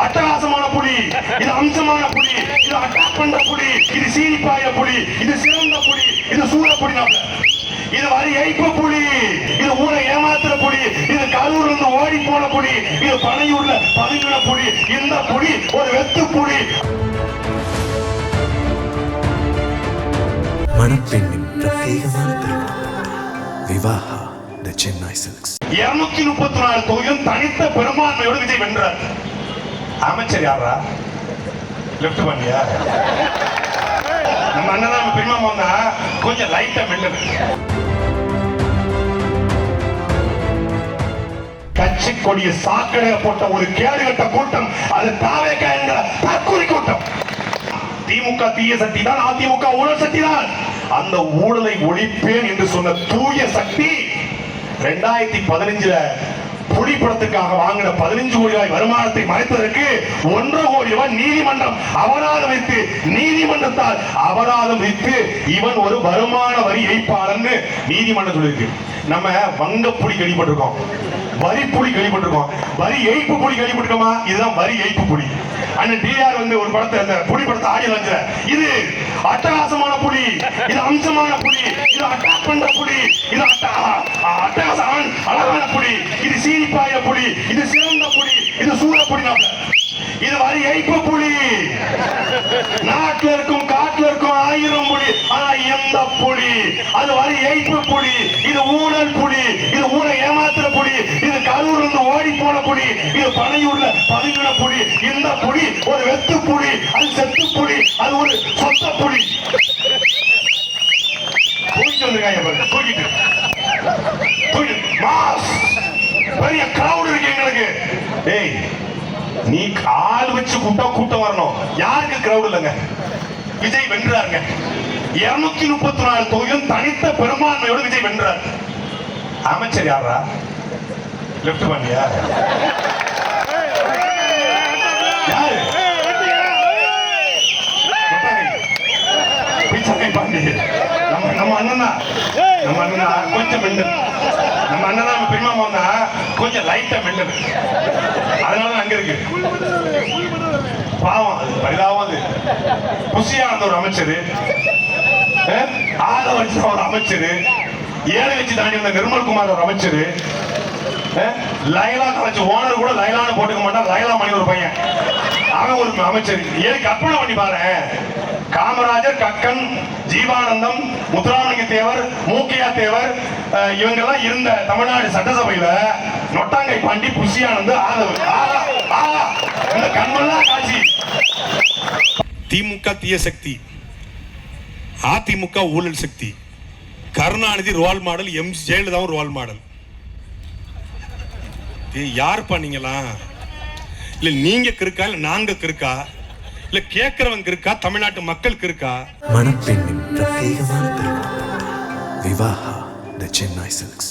அட்டகாசமான புலி இது அம்சமான புலி இது அட்டாக் பண்ற புலி இது சீனிப்பாய புலி இது சிறந்த புலி இது சூழ புலி இது வரி ஏய்ப்பு புலி இது ஊரை ஏமாத்துற புலி இது கரூர்ல இருந்து ஓடி போன புலி இது பனையூர்ல பதுங்கின புலி இந்த புலி ஒரு வெத்து புலி. மணப்பெண்ணின் பிரத்யேகமான விவாஹா த சென்னை சில்க்ஸ். இருநூத்தி முப்பத்தி நாலு தொகுதியும் தனித்த பெரும்பான்மையோடு விஜய் வென்றார். அமைச்சர் யாரா லெப்ட் பண்ணியா? நம்ம அண்ணன் நம்ம பெரியமா கொஞ்சம் லைட்டா மெல்லு கட்சி கொடிய சாக்கடையில போட்ட ஒரு கேடுகட்ட கூட்டம் அது தாவே என்கிற தற்கொலை கூட்டம். திமுக தீய சக்தி தான் அதிமுக ஊழல் சக்தி தான். அந்த ஊழலை ஒழிப்பேன் என்று சொன்ன தூய சக்தி ரெண்டாயிரத்தி பதினஞ்சுல புலி படத்துக்காக வாங்கின பதினஞ்சு கோடி ரூபாய் வருமானத்தை மறைத்ததற்கு ஒன்று கோடி ரூபாய் நீதிமன்றம் அபராதம் வைத்து நீதிமன்றத்தால் அபராதம் வைத்து இவன் ஒரு வருமான வரி ஏய்ப்பாளர்னு நீதிமன்றம் சொல்லியிருக்கு. நம்ம வங்க புலி கழிப்பட்டிருக்கோம் வரி புலி கழிப்பட்டிருக்கோம் வரி ஏய்ப்பு புலி கழிப்பட்டிருக்கோமா இதுதான் வரி ஏய்ப்பு புலி. அண்ணன் டிஆர் வந்து ஒரு படத்தை அந்த புலி படத்தை ஆடி வச்சுல இது அட்டகாசமான புலி இது அம்சமான புலி இது அட்டாக் பண்ற புலி இது அட்டகாசம் அ- அட்டகாசமான அழகான புலி இது சீனிப்பாய புலி இது சிறந்த புலி இது சூழ புலி இது வரி ஏய்ப்பு புலி. நாட்டுல இருக்கும் காட்டுல இருக்கும் ஆயிரம் புலி ஆனா எந்த புலி? அது வரி ஏய்ப்பு புலி இது ஊழல் புலி இது ஊரை ஏமாத்துற புலி இது கரூர் இருந்து ஓடி போன புலி இது பனையூர்ல பதுங்கின புலி இந்த புலி ஒரு வெத்து புலி அது செத்து புலி அது ஒரு சொத்த புலி. தூக்கிட்டு வந்திருக்காங்க தூக்கிட்டு. தூக்கிட்டு. மாஸ் பெரிய கிரவுட் இருக்கு எங்களுக்கு. டேய் நீ கால் வச்சு கூட்டா கூட்டம் வரணும். யாருக்கு கிரவுட் இல்லைங்க? விஜய் வென்றாருங்க. இருநூத்தி முப்பத்தி நாலு தொகுதியும் தனித்த பெரும்பான்மையோடு விஜய் வென்றார். அமைச்சர் யாரா? லெப்ட் பண்ணியா பாண்டி நம்ம நம்ம அண்ணனா. நம்ம அண்ணனா கொஞ்சம் கொஞ்சம் மெண்டல் வந்தா கொஞ்சம் லைட்டா மெண்டல் அதனால அங்க இருக்கு. பாவம் அது பரிதாபம் அது. புசியானந்த ஒரு அமைச்சர். ஆதவர்ஜன் ஒரு அமைச்சர். ஏழை வச்சு தாண்டி வந்த நிர்மல்குமார் ஒரு அமைச்சர். லைலா காலேஜ் ஓனர் கூட லைலான்னு போட்டுக்க மாட்டான். லைலா மணி ஒரு பையன். அவன் ஒரு அமைச்சர். ஏன் கற்பனை பண்ணி பாரு. காமராஜர் கக்கன் ஜீவானந்தம் முத்துராமலிங்க தேவர் மூக்கையா தேவர் இவங்கெல்லாம் இருந்த தமிழ்நாடு சட்டசபையில நொட்டாங்கை பாண்டி புஷியானந்து ஆதவ் இந்த கண்மெல்லாம் காட்சி. திமுக தீய சக்தி அதிமுக ஊழல் சக்தி. கருணாநிதி ரோல் மாடல் எம் ஜெயலலிதாவும் ரோல் மாடல் யாருப்பா யார் பண்ணீங்களா இல்ல நீங்க கிருக்கா இல்ல நாங்க கிருக்கா இல்ல கேக்குறவங்க இருக்கா தமிழ்நாட்டு மக்களுக்கு இருக்கா மணப்பெண்ணின் பிரத்யேகமான விவாஹா த சென்னை சில்க்ஸ்